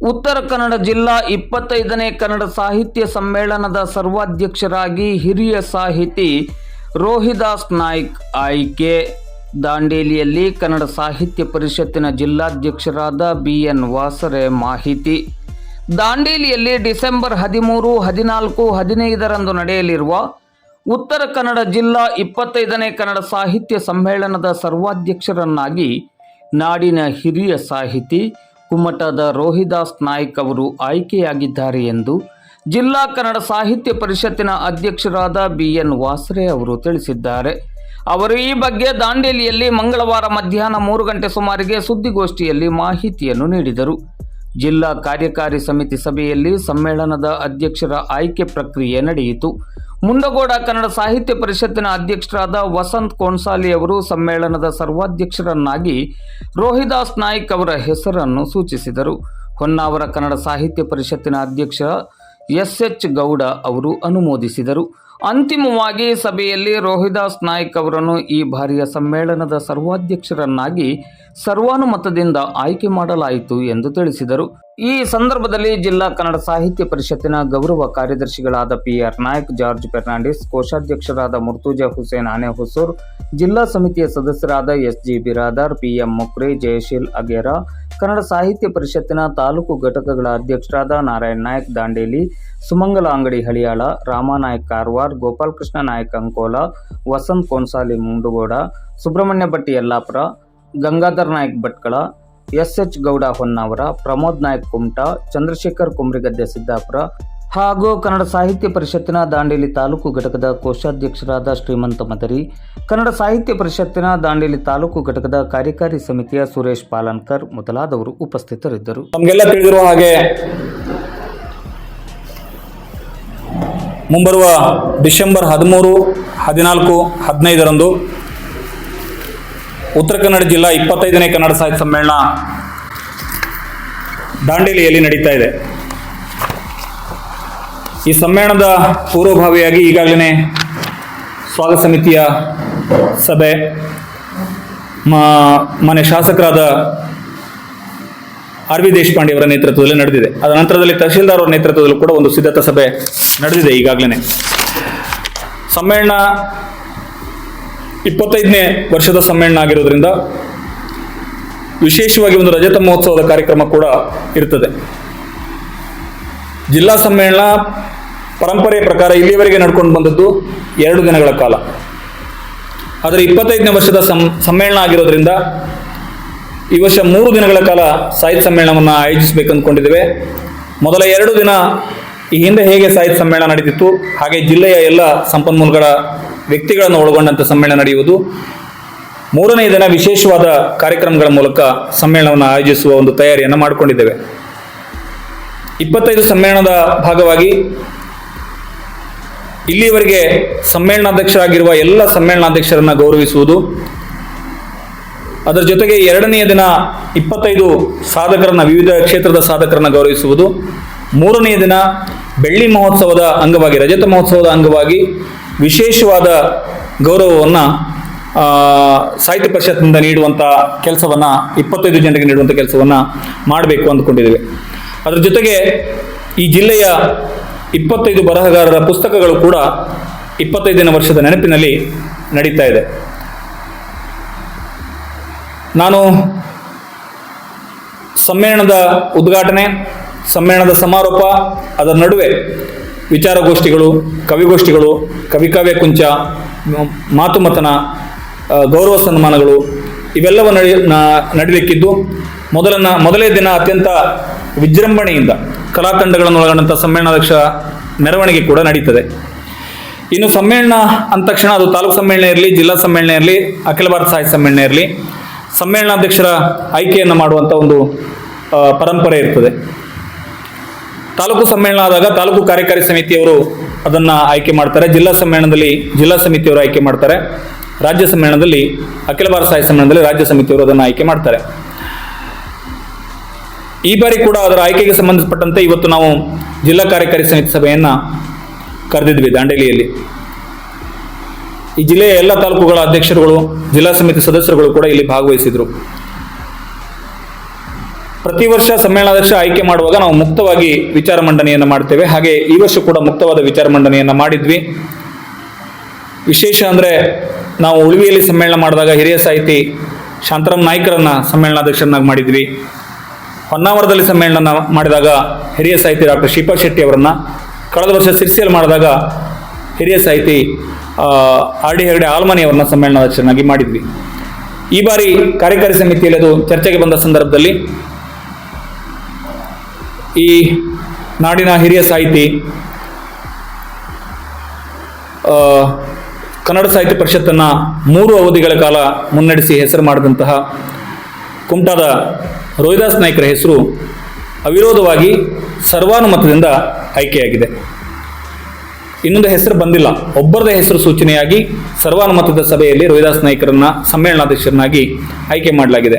ಉತ್ತರ ಕನ್ನಡ ಜಿಲ್ಲಾ ಇಪ್ಪತ್ತೈದನೇ ಕನ್ನಡ ಸಾಹಿತ್ಯ ಸಮ್ಮೇಳನದ ಸರ್ವಾಧ್ಯಕ್ಷರಾಗಿ ಹಿರಿಯ ಸಾಹಿತಿ ರೋಹಿದಾಸ್ ನಾಯ್ಕ್ ಆಯ್ಕೆ. ದಾಂಡೇಲಿಯಲ್ಲಿ ಕನ್ನಡ ಸಾಹಿತ್ಯ ಪರಿಷತ್ತಿನ ಜಿಲ್ಲಾಧ್ಯಕ್ಷರಾದ ಬಿ ಎನ್ ವಾಸರೆ ಮಾಹಿತಿ. ದಾಂಡೇಲಿಯಲ್ಲಿ ಡಿಸೆಂಬರ್ ಹದಿಮೂರು, ಹದಿನಾಲ್ಕು, ಹದಿನೈದರಂದು ನಡೆಯಲಿರುವ ಉತ್ತರ ಕನ್ನಡ ಜಿಲ್ಲಾ ಇಪ್ಪತ್ತೈದನೇ ಕನ್ನಡ ಸಾಹಿತ್ಯ ಸಮ್ಮೇಳನದ ಸರ್ವಾಧ್ಯಕ್ಷರನ್ನಾಗಿ ನಾಡಿನ ಹಿರಿಯ ಸಾಹಿತಿ ಕುಮಟದ ರೋಹಿದಾಸ್ ನಾಯ್ಕ್ ಅವರು ಆಯ್ಕೆಯಾಗಿದ್ದಾರೆ ಎಂದು ಜಿಲ್ಲಾ ಕನ್ನಡ ಸಾಹಿತ್ಯ ಪರಿಷತ್ತಿನ ಅಧ್ಯಕ್ಷರಾದ ಬಿ ಎನ್ ವಾಸರೆ ಅವರು ತಿಳಿಸಿದ್ದಾರೆ. ಅವರು ಈ ಬಗ್ಗೆ ದಾಂಡೇಲಿಯಲ್ಲಿ ಮಂಗಳವಾರ ಮಧ್ಯಾಹ್ನ ಮೂರು ಗಂಟೆ ಸುಮಾರಿಗೆ ಸುದ್ದಿಗೋಷ್ಠಿಯಲ್ಲಿ ಮಾಹಿತಿಯನ್ನು ನೀಡಿದರು. ಜಿಲ್ಲಾ ಕಾರ್ಯಕಾರಿ ಸಮಿತಿ ಸಭೆಯಲ್ಲಿ ಸಮ್ಮೇಳನದ ಅಧ್ಯಕ್ಷರ ಆಯ್ಕೆ ಪ್ರಕ್ರಿಯೆ ನಡೆಯಿತು. ಮುಂಡಗೋಡ ಕನ್ನಡ ಸಾಹಿತ್ಯ ಪರಿಷತ್ತಿನ ಅಧ್ಯಕ್ಷರಾದ ವಸಂತ್ ಕೋನ್ಸಾಲಿ ಅವರು ಸಮ್ಮೇಳನದ ಸರ್ವಾಧ್ಯಕ್ಷರನ್ನಾಗಿ ರೋಹಿದಾಸ್ ನಾಯ್ಕ್ ಅವರ ಹೆಸರನ್ನು ಸೂಚಿಸಿದರು. ಹೊನ್ನಾವರ ಕನ್ನಡ ಸಾಹಿತ್ಯ ಪರಿಷತ್ತಿನ ಅಧ್ಯಕ್ಷ ಎಸ್ ಎಚ್ ಗೌಡ ಅವರು ಅನುಮೋದಿಸಿದರು. ಅಂತಿಮವಾಗಿ ಸಭೆಯಲ್ಲಿ ರೋಹಿದಾಸ್ ನಾಯ್ಕ್ ಅವರನ್ನು ಈ ಬಾರಿಯ ಸಮ್ಮೇಳನದ ಸರ್ವಾಧ್ಯಕ್ಷರನ್ನಾಗಿ ಸರ್ವಾನುಮತದಿಂದ ಆಯ್ಕೆ ಮಾಡಲಾಯಿತು ಎಂದು ತಿಳಿಸಿದರು. ಈ ಸಂದರ್ಭದಲ್ಲಿ ಜಿಲ್ಲಾ ಕನ್ನಡ ಸಾಹಿತ್ಯ ಪರಿಷತ್ತಿನ ಗೌರವ ಕಾರ್ಯದರ್ಶಿಗಳಾದ P R Naik, George Fernandes, ಕೋಶಾಧ್ಯಕ್ಷರಾದ ಮುರ್ತುಜಾ ಹುಸೇನ್ ಆನೆ ಹುಸೂರ್ ಜಿಲ್ಲಾ ಸಮಿತಿಯ ಸದಸ್ಯರಾದ S G Biradar P M Mukre, Jayasheel Agera Kannada ಸಾಹಿತ್ಯ ಪರಿಷತ್ತಿನ ತಾಲೂಕು ಘಟಕಗಳ ಅಧ್ಯಕ್ಷರಾದ ನಾರಾಯಣ್ ನಾಯಕ್, ದಾಂಡೇಲಿ, ಸುಮಂಗಲ ಅಂಗಡಿ ಹಳಿಯಾಳ, ರಾಮಾನಾಯಕ್ ಕಾರವಾರ್ ಗೋಪಾಲಕೃಷ್ಣ ನಾಯಕ್ ಅಂಕೋಲ, ವಸಂತ್ ಕೋನ್ಸಾಲಿ ಮುಂಡುಗೋಡ, ಸುಬ್ರಹ್ಮಣ್ಯ ಭಟ್ಟಿ ಯಲ್ಲಾಪುರ, ಗಂಗಾಧರ್ ನಾಯಕ್ ಭಟ್ಕಳ, ಎಸ್ ಎಚ್ ಗೌಡ ಹೊನ್ನಾವರ, ಪ್ರಮೋದ್ ನಾಯಕ್ ಕುಮಟಾ, ಚಂದ್ರಶೇಖರ್ ಕುಮ್ರಿಗದ್ದೆ ಸಿದ್ದಾಪುರ ಹಾಗೂ ಕನ್ನಡ ಸಾಹಿತ್ಯ ಪರಿಷತ್ತಿನ ದಾಂಡೇಲಿ ತಾಲೂಕು ಘಟಕದ ಕೋಶಾಧ್ಯಕ್ಷರಾದ ಶ್ರೀಮಂತ ಮದರಿ, ಕನ್ನಡ ಸಾಹಿತ್ಯ ಪರಿಷತ್ತಿನ ದಾಂಡೇಲಿ ತಾಲೂಕು ಘಟಕದ ಕಾರ್ಯಕಾರಿ ಸಮಿತಿಯ ಸುರೇಶ್ ಪಾಲನ್ಕರ್ ಮೊದಲಾದವರು ಉಪಸ್ಥಿತರಿದ್ದರು. ನಮಗೆಲ್ಲ ತಿಳಿದಿರುವ ಹಾಗೆ ಮುಂಬರುವ ಡಿಸೆಂಬರ್ ಹದಿಮೂರು, ಹದಿನಾಲ್ಕು, ಹದಿನೈದರಂದು ಉತ್ತರ ಕನ್ನಡ ಜಿಲ್ಲಾ ಇಪ್ಪತ್ತೈದನೇ ಕನ್ನಡ ಸಾಹಿತ್ಯ ಸಮ್ಮೇಳನ ದಾಂಡೇಲಿಯಲ್ಲಿ ನಡೀತಾ ಇದೆ. ಈ ಸಮ್ಮೇಳನದ ಪೂರ್ವಭಾವಿಯಾಗಿ ಈಗಾಗಲೇ ಸ್ವಾಗತ ಸಮಿತಿಯ ಸಭೆ. ಮನೆ ಶಾಸಕರಾದ ಆರ್ ವಿ ದೇಶಪಾಂಡೆ ಅವರ ನೇತೃತ್ವದಲ್ಲಿ ನಡೆದಿದೆ. ಅದರ ನಂತರದಲ್ಲಿ ತಹಶೀಲ್ದಾರ್ ಅವರ ನೇತೃತ್ವದಲ್ಲಿ ಕೂಡ ಒಂದು ಸಿದ್ಧತಾ ಸಭೆ ನಡೆದಿದೆ ಈಗಾಗಲೇ. ಸಮ್ಮೇಳನ ಇಪ್ಪತ್ತೈದನೇ ವರ್ಷದ ಸಮ್ಮೇಳನ ಆಗಿರೋದ್ರಿಂದ ವಿಶೇಷವಾಗಿ ಒಂದು ರಜತ ಮಹೋತ್ಸವದ ಕಾರ್ಯಕ್ರಮ ಕೂಡ ಇರ್ತದೆ. ಜಿಲ್ಲಾ ಸಮ್ಮೇಳನ ಪರಂಪರೆಯ ಪ್ರಕಾರ ಇಲ್ಲಿಯವರೆಗೆ ನಡ್ಕೊಂಡು ಬಂದದ್ದು ಎರಡು ದಿನಗಳ ಕಾಲ. ಆದರೆ ಇಪ್ಪತ್ತೈದನೇ ವರ್ಷದ ಸಮ್, ಸಮ್ಮೇಳನ ಆಗಿರೋದ್ರಿಂದ ಈ ವರ್ಷ ಮೂರು ದಿನಗಳ ಕಾಲ ಸಾಹಿತ್ಯ ಸಮ್ಮೇಳನವನ್ನು ಆಯೋಜಿಸಬೇಕು ಅಂದ್ಕೊಂಡಿದ್ದೇವೆ. ಮೊದಲ ಎರಡು ದಿನ ಈ ಹಿಂದೆ ಹೇಗೆ ಸಾಹಿತ್ಯ ಸಮ್ಮೇಳನ ನಡೀತಿತ್ತು, ಹಾಗೆ ಜಿಲ್ಲೆಯ ಎಲ್ಲ ಸಂಪನ್ಮೂಲಗಳ ವ್ಯಕ್ತಿಗಳನ್ನು ಒಳಗೊಂಡಂಥ ಸಮ್ಮೇಳನ ನಡೆಯುವುದು. ಮೂರನೇ ದಿನ ವಿಶೇಷವಾದ ಕಾರ್ಯಕ್ರಮಗಳ ಮೂಲಕ ಸಮ್ಮೇಳನವನ್ನು ಆಯೋಜಿಸುವ ಒಂದು ತಯಾರಿಯನ್ನು ಮಾಡಿಕೊಂಡಿದ್ದೇವೆ. ಇಪ್ಪತ್ತೈದು ಸಮ್ಮೇಳನದ ಭಾಗವಾಗಿ ಇಲ್ಲಿಯವರೆಗೆ ಸಮ್ಮೇಳನಾಧ್ಯಕ್ಷರಾಗಿರುವ ಎಲ್ಲ ಸಮ್ಮೇಳನಾಧ್ಯಕ್ಷರನ್ನು ಗೌರವಿಸುವುದು. ಅದರ ಜೊತೆಗೆ ಎರಡನೆಯ ದಿನ ಇಪ್ಪತ್ತೈದು ಸಾಧಕರನ್ನ, ವಿವಿಧ ಕ್ಷೇತ್ರದ ಸಾಧಕರನ್ನ ಗೌರವಿಸುವುದು. ಮೂರನೆಯ ದಿನ ಬೆಳ್ಳಿ ಮಹೋತ್ಸವದ ಅಂಗವಾಗಿ, ರಜತ ಮಹೋತ್ಸವದ ಅಂಗವಾಗಿ ವಿಶೇಷವಾದ ಗೌರವವನ್ನು ಸಾಹಿತ್ಯ ಪರಿಷತ್ನಿಂದ ನೀಡುವಂಥ ಕೆಲಸವನ್ನು, ಇಪ್ಪತ್ತೈದು ಜನರಿಗೆ ನೀಡುವಂಥ ಕೆಲಸವನ್ನು ಮಾಡಬೇಕು ಅಂದ್ಕೊಂಡಿದ್ದೇವೆ. ಅದರ ಜೊತೆಗೆ ಈ ಜಿಲ್ಲೆಯ ಇಪ್ಪತ್ತೈದು ಬರಹಗಾರರ ಪುಸ್ತಕಗಳು ಕೂಡ ಇಪ್ಪತ್ತೈದನೇ ವರ್ಷದ ನೆನಪಿನಲ್ಲಿ ನಡೀತಾ ಇದೆ. ನಾನು ಸಮ್ಮೇಳನದ ಉದ್ಘಾಟನೆ, ಸಮ್ಮೇಳನದ ಸಮಾರೋಪ, ಅದರ ನಡುವೆ ವಿಚಾರಗೋಷ್ಠಿಗಳು, ಕವಿಗೋಷ್ಠಿಗಳು, ಕವಿಕಾವ್ಯ ಕುಂಚ, ಮಾತುಮತನ ಗೌರವ ಸನ್ಮಾನಗಳು ಇವೆಲ್ಲವೂ ನಡಿ ನಡೀಲಿಕ್ಕಿದ್ದು ಮೊದಲನ ಮೊದಲೇ ದಿನ ಅತ್ಯಂತ ವಿಜೃಂಭಣೆಯಿಂದ ಕಲಾತಂಡಗಳನ್ನು ಒಳಗೊಂಡಂಥ ಸಮ್ಮೇಳನಾಧ್ಯಕ್ಷ ಮೆರವಣಿಗೆ ಕೂಡ ನಡೀತದೆ. ಇನ್ನು ಸಮ್ಮೇಳನ ಅಂದ ತಕ್ಷಣ ಅದು ತಾಲೂಕು ಸಮ್ಮೇಳನ ಇರಲಿ, ಜಿಲ್ಲಾ ಸಮ್ಮೇಳನ ಇರಲಿ, ಅಖಿಲ ಭಾರತ ಸಾಹಿತ್ಯ ಸಮ್ಮೇಳನ ಇರಲಿ, ಸಮ್ಮೇಳನಾಧ್ಯಕ್ಷರ ಆಯ್ಕೆಯನ್ನು ಮಾಡುವಂಥ ಒಂದು ಪರಂಪರೆ ಇರ್ತದೆ. ತಾಲೂಕು ಸಮ್ಮೇಳನ ಆದಾಗ ತಾಲೂಕು ಕಾರ್ಯಕಾರಿ ಸಮಿತಿಯವರು ಅದನ್ನು ಆಯ್ಕೆ ಮಾಡ್ತಾರೆ. ಜಿಲ್ಲಾ ಸಮ್ಮೇಳನದಲ್ಲಿ ಜಿಲ್ಲಾ ಸಮಿತಿಯವರು ಆಯ್ಕೆ ಮಾಡ್ತಾರೆ. ರಾಜ್ಯ ಸಮ್ಮೇಳನದಲ್ಲಿ, ಅಖಿಲ ಭಾರತ ಸಾಹಿತ್ಯ ಸಮ್ಮೇಳನದಲ್ಲಿ ರಾಜ್ಯ ಸಮಿತಿಯವರು ಅದನ್ನು ಆಯ್ಕೆ ಮಾಡ್ತಾರೆ. ಈ ಬಾರಿ ಕೂಡ ಅದರ ಆಯ್ಕೆಗೆ ಸಂಬಂಧಪಟ್ಟಂತೆ ಇವತ್ತು ನಾವು ಜಿಲ್ಲಾ ಕಾರ್ಯಕಾರಿ ಸಮಿತಿ ಸಭೆಯನ್ನು ಕರೆದಿದ್ವಿ ದಾಂಡೇಲಿಯಲ್ಲಿ. ಈ ಜಿಲ್ಲೆಯ ಎಲ್ಲ ತಾಲೂಕುಗಳ ಅಧ್ಯಕ್ಷರುಗಳು, ಜಿಲ್ಲಾ ಸಮಿತಿ ಸದಸ್ಯರುಗಳು ಕೂಡ ಇಲ್ಲಿ ಭಾಗವಹಿಸಿದ್ರು. ಪ್ರತಿ ವರ್ಷ ಸಮ್ಮೇಳನಾಧ್ಯಕ್ಷ ಆಯ್ಕೆ ಮಾಡುವಾಗ ನಾವು ಮುಕ್ತವಾಗಿ ವಿಚಾರ ಮಂಡನೆಯನ್ನು ಮಾಡ್ತೇವೆ. ಹಾಗೆ ಈ ವರ್ಷ ಕೂಡ ಮುಕ್ತವಾದ ವಿಚಾರ ಮಂಡನೆಯನ್ನು ಮಾಡಿದ್ವಿ. ವಿಶೇಷ ಅಂದರೆ ನಾವು ಉಳಿವಿಯಲ್ಲಿ ಸಮ್ಮೇಳನ ಮಾಡಿದಾಗ ಹಿರಿಯ ಸಾಹಿತಿ ಶಾಂತರಾಮ್ ನಾಯ್ಕರನ್ನ ಸಮ್ಮೇಳನಾಧ್ಯಕ್ಷರನ್ನಾಗಿ ಮಾಡಿದ್ವಿ. ಹೊನ್ನಾವರದಲ್ಲಿ ಸಮ್ಮೇಳನ ಮಾಡಿದಾಗ ಹಿರಿಯ ಸಾಹಿತಿ ಡಾಕ್ಟರ್ ಶಿಪಾ ಶೆಟ್ಟಿ ಅವರನ್ನು ಕಳೆದ ವರ್ಷ ಸಿರ್ಸಿಯಲ್ಲಿ ಮಾಡಿದಾಗ ಹಿರಿಯ ಸಾಹಿತಿ ಆರ್ ಡಿ ಹೆಗಡೆ ಆಲ್ಮನಿ ಅವರನ್ನ ಚೆನ್ನಾಗಿ ಮಾಡಿದ್ವಿ. ಈ ಬಾರಿ ಕಾರ್ಯಕಾರಿ ಸಮಿತಿಯಲ್ಲಿ ಅದು ಚರ್ಚೆಗೆ ಬಂದ ಸಂದರ್ಭದಲ್ಲಿ ಈ ನಾಡಿನ ಹಿರಿಯ ಸಾಹಿತಿ ಕನ್ನಡ ಸಾಹಿತ್ಯ ಪರಿಷತ್ತನ್ನು ಮೂರು ಅವಧಿಗಳ ಕಾಲ ಮುನ್ನಡೆಸಿ ಹೆಸರು ಮಾಡಿದಂತಹ ಕುಮಟಾದ ರೋಹಿದಾಸ್ ನಾಯ್ಕರ ಹೆಸರು ಅವಿರೋಧವಾಗಿ ಸರ್ವಾನುಮತದಿಂದ ಆಯ್ಕೆಯಾಗಿದೆ. ಇನ್ನೊಂದು ಹೆಸರು ಬಂದಿಲ್ಲ. ಒಬ್ಬರದ ಹೆಸರು ಸೂಚನೆಯಾಗಿ ಸರ್ವಾನುಮತದ ಸಭೆಯಲ್ಲಿ ರೋಹಿದಾಸ್ ನಾಯ್ಕರನ್ನ ಸಮ್ಮೇಳನಾಧ್ಯಕ್ಷರನ್ನಾಗಿ ಆಯ್ಕೆ ಮಾಡಲಾಗಿದೆ.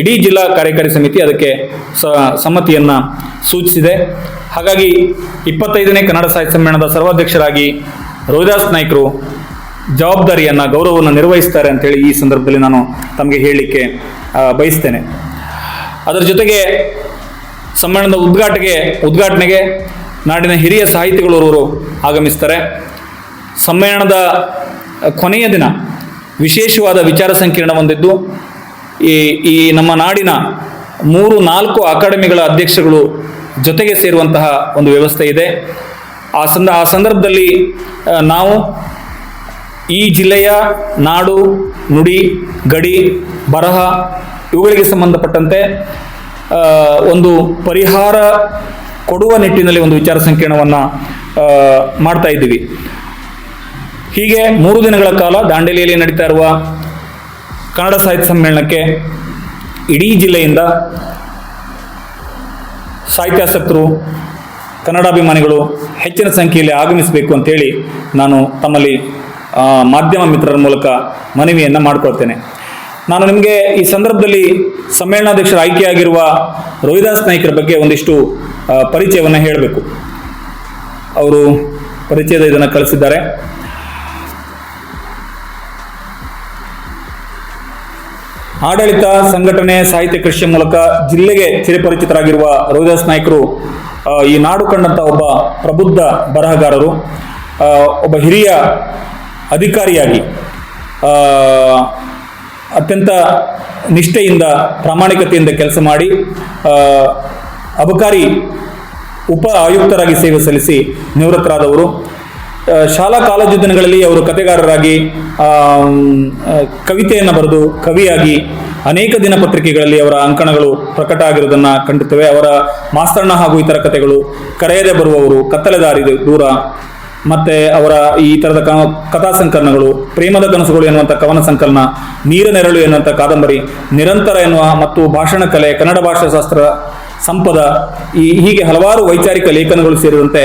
ಇಡೀ ಜಿಲ್ಲಾ ಕಾರ್ಯಕಾರಿ ಸಮಿತಿ ಅದಕ್ಕೆ ಸಮ್ಮತಿಯನ್ನು ಸೂಚಿಸಿದೆ. ಹಾಗಾಗಿ ಇಪ್ಪತ್ತೈದನೇ ಕನ್ನಡ ಸಾಹಿತ್ಯ ಸಮ್ಮೇಳನದ ಸರ್ವಾಧ್ಯಕ್ಷರಾಗಿ ರೋಹಿದಾಸ್ ನಾಯ್ಕರು ಜವಾಬ್ದಾರಿಯನ್ನು ಗೌರವವನ್ನು ನಿರ್ವಹಿಸ್ತಾರೆ ಅಂತೇಳಿ ಈ ಸಂದರ್ಭದಲ್ಲಿ ನಾನು ತಮಗೆ ಹೇಳಲಿಕ್ಕೆ ಬಯಸ್ತೇನೆ. ಅದರ ಜೊತೆಗೆ ಸಮ್ಮೇಳನದ ಉದ್ಘಾಟನೆಗೆ ಉದ್ಘಾಟನೆಗೆ ನಾಡಿನ ಹಿರಿಯ ಸಾಹಿತಿಗಳವರು ಆಗಮಿಸ್ತಾರೆ. ಸಮ್ಮೇಳನದ ಕೊನೆಯ ದಿನ ವಿಶೇಷವಾದ ವಿಚಾರ ಸಂಕಿರಣ ಹೊಂದಿದ್ದು, ಈ ಈ ನಮ್ಮ ನಾಡಿನ ಮೂರು, ನಾಲ್ಕು ಅಕಾಡೆಮಿಗಳ ಅಧ್ಯಕ್ಷಗಳು ಜೊತೆಗೆ ಸೇರುವಂತಹ ಒಂದು ವ್ಯವಸ್ಥೆ ಇದೆ. ಆ ಸಂದ, ಆ ಸಂದರ್ಭದಲ್ಲಿ ನಾವು ಈ ಜಿಲ್ಲೆಯ ನಾಡು, ನುಡಿ, ಗಡಿ, ಬರಹ ಇವುಗಳಿಗೆ ಸಂಬಂಧಪಟ್ಟಂತೆ ಒಂದು ಪರಿಹಾರ ಕೊಡುವ ನಿಟ್ಟಿನಲ್ಲಿ ಒಂದು ವಿಚಾರ ಸಂಕಿರಣವನ್ನು ಮಾಡ್ತಾ ಇದ್ದೀವಿ. ಹೀಗೆ ಮೂರು ದಿನಗಳ ಕಾಲ ದಾಂಡೇಲಿಯಲ್ಲಿ ನಡೀತಾ ಇರುವ ಕನ್ನಡ ಸಾಹಿತ್ಯ ಸಮ್ಮೇಳನಕ್ಕೆ ಇಡೀ ಜಿಲ್ಲೆಯಿಂದ ಸಾಹಿತ್ಯಾಸಕ್ತರು, ಕನ್ನಡಾಭಿಮಾನಿಗಳು ಹೆಚ್ಚಿನ ಸಂಖ್ಯೆಯಲ್ಲಿ ಆಗಮಿಸಬೇಕು ಅಂತೇಳಿ ನಾನು ತಮ್ಮಲ್ಲಿ ಮಾಧ್ಯಮ ಮಿತ್ರರ ಮೂಲಕ ಮನವಿಯನ್ನು ಮಾಡಿಕೊಳ್ತೇನೆ. ನಾನು ನಿಮಗೆ ಈ ಸಂದರ್ಭದಲ್ಲಿ ಸಮ್ಮೇಳನಾಧ್ಯಕ್ಷರ ಆಯ್ಕೆಯಾಗಿರುವ ರೋಹಿದಾಸ್ ನಾಯ್ಕರ ಬಗ್ಗೆ ಒಂದಿಷ್ಟು ಪರಿಚಯವನ್ನು ಹೇಳಬೇಕು. ಅವರು ಪರಿಚಯದ ಇದನ್ನು ಕಳಿಸಿದ್ದಾರೆ. ಆಡಳಿತ ಸಂಘಟನೆ ಸಾಹಿತ್ಯ ಕೃಷಿಯ ಮೂಲಕ ಜಿಲ್ಲೆಗೆ ಚಿರಪರಿಚಿತರಾಗಿರುವ ರೋಹಿದಾಸ್ ನಾಯ್ಕರು ಈ ನಾಡು ಕಂಡಂತ ಒಬ್ಬ ಪ್ರಬುದ್ಧ ಬರಹಗಾರರು ಒಬ್ಬ ಹಿರಿಯ ಅಧಿಕಾರಿಯಾಗಿ ಅತ್ಯಂತ ನಿಷ್ಠೆಯಿಂದ ಪ್ರಾಮಾಣಿಕತೆಯಿಂದ ಕೆಲಸ ಮಾಡಿ ಅಬಕಾರಿ ಉಪ ಆಯುಕ್ತರಾಗಿ ಸೇವೆ ಸಲ್ಲಿಸಿ ನಿವೃತ್ತರಾದವರು. ಶಾಲಾ ಕಾಲೇಜು ದಿನಗಳಲ್ಲಿ ಅವರು ಕತೆಗಾರರಾಗಿ ಆಮ್, ಕವಿತೆಯನ್ನು ಬರೆದು ಕವಿಯಾಗಿ ಅನೇಕ ದಿನಪತ್ರಿಕೆಗಳಲ್ಲಿ ಅವರ ಅಂಕಣಗಳು ಪ್ರಕಟ ಆಗಿರುವುದನ್ನು ಕಂಡುತ್ತೇವೆ ಅವರ ಮಾಸ್ತರಣ ಹಾಗೂ ಇತರ ಕಥೆಗಳು ಕರೆಯದೆ ಬರುವವರು ಕತ್ತಲೆದಾರಿದೆ ದೂರ ಮತ್ತೆ ಅವರ ಈ ತರದ ಕಥಾ ಸಂಕಲನಗಳು ಪ್ರೇಮದ ಕನಸುಗಳು ಎನ್ನುವಂಥ ಕವನ ಸಂಕಲನ ನೀರ ನೆರಳು ಎನ್ನುವಂಥ ಕಾದಂಬರಿ, ನಿರಂತರ ಎನ್ನುವ ಮತ್ತು ಭಾಷಣ ಕಲೆ, ಕನ್ನಡ ಭಾಷಾ ಶಾಸ್ತ್ರ ಸಂಪದ, ಈ ಹೀಗೆ ಹಲವಾರು ವೈಚಾರಿಕ ಲೇಖನಗಳು ಸೇರಿದಂತೆ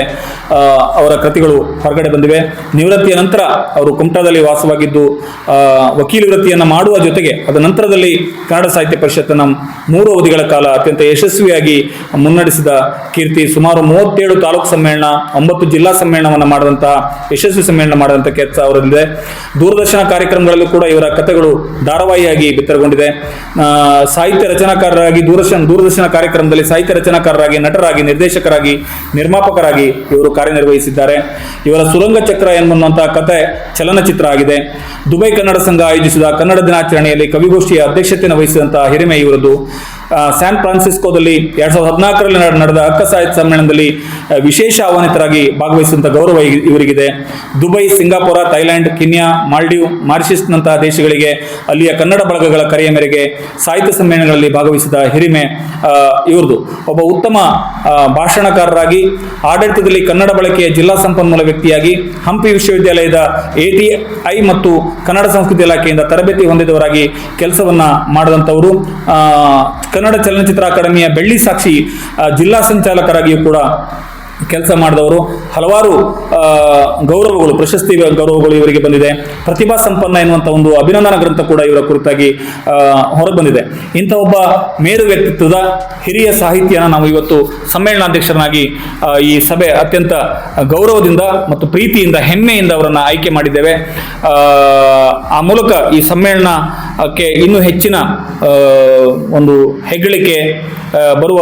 ಅವರ ಕೃತಿಗಳು ಹೊರಗಡೆ ಬಂದಿವೆ. ನಿವೃತ್ತಿಯ ನಂತರ ಅವರು ಕುಮಟಾದಲ್ಲಿ ವಾಸವಾಗಿದ್ದು ವಕೀಲ ವೃತ್ತಿಯನ್ನು ಮಾಡುವ ಜೊತೆಗೆ ಅದರ ನಂತರದಲ್ಲಿ ಕನ್ನಡ ಸಾಹಿತ್ಯ ಪರಿಷತ್ತಿನ ಮೂರು ಅವಧಿಗಳ ಕಾಲ ಅತ್ಯಂತ ಯಶಸ್ವಿಯಾಗಿ ಮುನ್ನಡೆಸಿದ ಕೀರ್ತಿ. ಸುಮಾರು ಮೂವತ್ತೇಳು ತಾಲೂಕು ಸಮ್ಮೇಳನ, ಒಂಬತ್ತು ಜಿಲ್ಲಾ ಸಮ್ಮೇಳನವನ್ನು ಮಾಡಿದಂತಹ ಯಶಸ್ವಿ ಸಮ್ಮೇಳನ ಮಾಡಿದಂಥ ಕೆಲಸ ಅವರಲ್ಲಿದೆ. ದೂರದರ್ಶನ ಕಾರ್ಯಕ್ರಮಗಳಲ್ಲೂ ಕೂಡ ಇವರ ಕಥೆಗಳು ಧಾರಾವಾಹಿಯಾಗಿ ಬಿತ್ತರಗೊಂಡಿದೆ. ಸಾಹಿತ್ಯ ರಚನಾಕಾರರಾಗಿ ದೂರದರ್ಶನ ದೂರದರ್ಶನ ಕಾರ್ಯಕ್ರಮದಲ್ಲಿ ಸಾಹಿತ್ಯ ರಚನಾಕಾರರಾಗಿ, ನಟರಾಗಿ, ನಿರ್ದೇಶಕರಾಗಿ, ನಿರ್ಮಾಪಕರಾಗಿ ಇವರು ಕಾರ್ಯನಿರ್ವಹಿಸಿದ್ದಾರೆ. ಇವರ ಸುರಂಗ ಚಕ್ರ ಎನ್ನುವಂತಹ ಕತೆ ಚಲನಚಿತ್ರ ಆಗಿದೆ. ದುಬೈ ಕನ್ನಡ ಸಂಘ ಆಯೋಜಿಸಿದ ಕನ್ನಡ ದಿನಾಚರಣೆಯಲ್ಲಿ ಕವಿಗೋಷ್ಠಿಯ ಅಧ್ಯಕ್ಷತೆಯನ್ನು ವಹಿಸಿದಂತಹ ಹಿರಿಮೆ ಇವರದ್ದು ಸ್ಯಾನ್ ಫ್ರಾನ್ಸಿಸ್ಕೋದಲ್ಲಿ ಎರಡ್ ಸಾವಿರದ ಹದಿನಾಲ್ಕರಲ್ಲಿ ನಡೆದ ಅಕ್ಕ ಸಾಹಿತ್ಯ ಸಮ್ಮೇಳನದಲ್ಲಿ ವಿಶೇಷ ಆಹ್ವಾನಿತರಾಗಿ ಭಾಗವಹಿಸಿದಂಥ ಗೌರವ ಇವರಿಗಿದೆ. Dubai, Singapore Thailand Kenya, Maldive ಮಾರಿಷಸ್ನಂತಹ ದೇಶಗಳಿಗೆ ಅಲ್ಲಿಯ ಕನ್ನಡ ಬಳಗಗಳ ಕರೆಯ ಮೇರೆಗೆ ಸಾಹಿತ್ಯ ಸಮ್ಮೇಳನಗಳಲ್ಲಿ ಭಾಗವಹಿಸಿದ ಹಿರಿಮೆ ಇವರದು. ಒಬ್ಬ ಉತ್ತಮ ಭಾಷಣಕಾರರಾಗಿ, ಆಡಳಿತದಲ್ಲಿ ಕನ್ನಡ ಬಳಕೆಯ ಜಿಲ್ಲಾ ಸಂಪನ್ಮೂಲ ವ್ಯಕ್ತಿಯಾಗಿ, ಹಂಪಿ ವಿಶ್ವವಿದ್ಯಾಲಯದ ಎಟಿಐ ಮತ್ತು ಕನ್ನಡ ಸಂಸ್ಕೃತಿ ಇಲಾಖೆಯಿಂದ ತರಬೇತಿ ಹೊಂದಿದವರಾಗಿ ಕೆಲಸವನ್ನ ಮಾಡಿದಂಥವರು ಕನ್ನಡ ಚಲನಚಿತ್ರ ಅಕಾಡೆಮಿಯ ಬೆಳ್ಳಿ ಸಾಕ್ಷಿ ಜಿಲ್ಲಾ ಸಂಚಾಲಕರಾಗಿಯೂ ಕೂಡ ಕೆಲಸ ಮಾಡಿದವರು ಹಲವಾರು ಗೌರವಗಳು, ಪ್ರಶಸ್ತಿ ಗೌರವಗಳು ಇವರಿಗೆ ಬಂದಿದೆ. ಪ್ರತಿಭಾ ಸಂಪನ್ನ ಎನ್ನುವಂಥ ಒಂದು ಅಭಿನಂದನಾ ಗ್ರಂಥ ಕೂಡ ಇವರ ಕುರಿತಾಗಿ ಹೊರಗೆ ಬಂದಿದೆ. ಇಂಥ ಒಬ್ಬ ಮೇರು ವ್ಯಕ್ತಿತ್ವದ ಹಿರಿಯ ಸಾಹಿತ್ಯನ ನಾವು ಇವತ್ತು ಸಮ್ಮೇಳನಾಧ್ಯಕ್ಷರನ್ನಾಗಿ ಈ ಸಭೆ ಅತ್ಯಂತ ಗೌರವದಿಂದ ಮತ್ತು ಪ್ರೀತಿಯಿಂದ, ಹೆಮ್ಮೆಯಿಂದ ಅವರನ್ನು ಆಯ್ಕೆ ಮಾಡಿದ್ದೇವೆ. ಆ ಮೂಲಕ ಈ ಸಮ್ಮೇಳನಕ್ಕೆ ಇನ್ನೂ ಹೆಚ್ಚಿನ ಒಂದು ಹೆಗ್ಗಳಿಕೆ ಬರುವ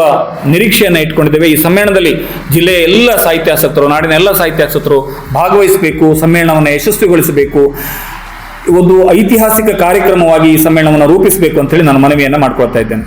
ನಿರೀಕ್ಷೆಯನ್ನು ಇಟ್ಕೊಂಡಿದ್ದೇವೆ. ಈ ಸಮ್ಮೇಳನದಲ್ಲಿ ಜಿಲ್ಲೆಯ ಎಲ್ಲ ಸಾಹಿತ್ಯಾಸಕ್ತರು ನಾಡಿನ ಎಲ್ಲ ಸಾಹಿತ್ಯಾಸಕ್ತರು ಭಾಗವಹಿಸಬೇಕು, ಸಮ್ಮೇಳನವನ್ನು ಯಶಸ್ವಿಗೊಳಿಸಬೇಕು. ಒಂದು ಐತಿಹಾಸಿಕ ಕಾರ್ಯಕ್ರಮವಾಗಿ ಈ ಸಮ್ಮೇಳನವನ್ನು ರೂಪಿಸಬೇಕು ಅಂತೇಳಿ ನಾನು ಮನವಿಯನ್ನು ಮಾಡ್ಕೊಳ್ತಾ ಇದ್ದೇನೆ.